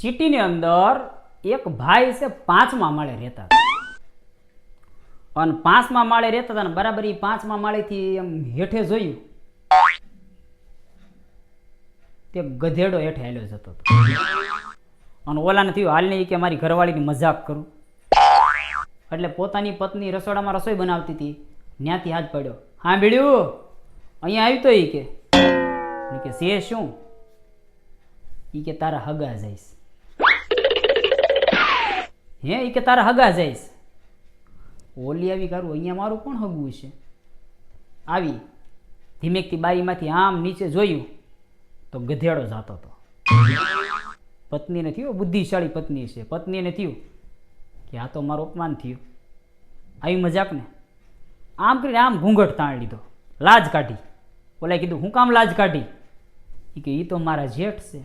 સિટીની અંદર એક ભાઈ છે, પાંચમા માળે રહેતા હતા. અને પાંચમા માળે રહેતા હતા ને બરાબર એ પાંચમા માળેથી એમ હેઠે જોયું. તે ગધેડો હેઠે હાલ્યો જતો હતો. અને ઓલાને થયું, હાલ નહીં કે મારી ઘરવાળીની મજાક કરું. એટલે પોતાની પત્ની રસોડામાં રસોઈ બનાવતી હતી. ત્યાંથી હાથ પડ્યો, હા, ભીડ્યું, અહીંયા આવ્યું તો એ કે. કે શું? ઈ કે, તારા હગા જઈશ. હે એ કે તારા હગા જઈશ. ઓલી આવી કરું અહીંયા મારું કોણ હગવું છે? આવી. ધીમેકથી બારીમાંથી આમ નીચે જોયું, તો ગધેડો જાતો હતો. પત્નીને થયું, બુદ્ધિશાળી પત્ની છે. પત્નીને થયું કે આ તો મારું અપમાન થયું. આવી મજાક ને? આમ કરીને આમ ઘૂંઘટ તાણ લીધો. લાજ કાઢી. ઓલાએ કીધું, હું કામ લાજ કાઢી? એ કે એ તો મારા જેઠ છે.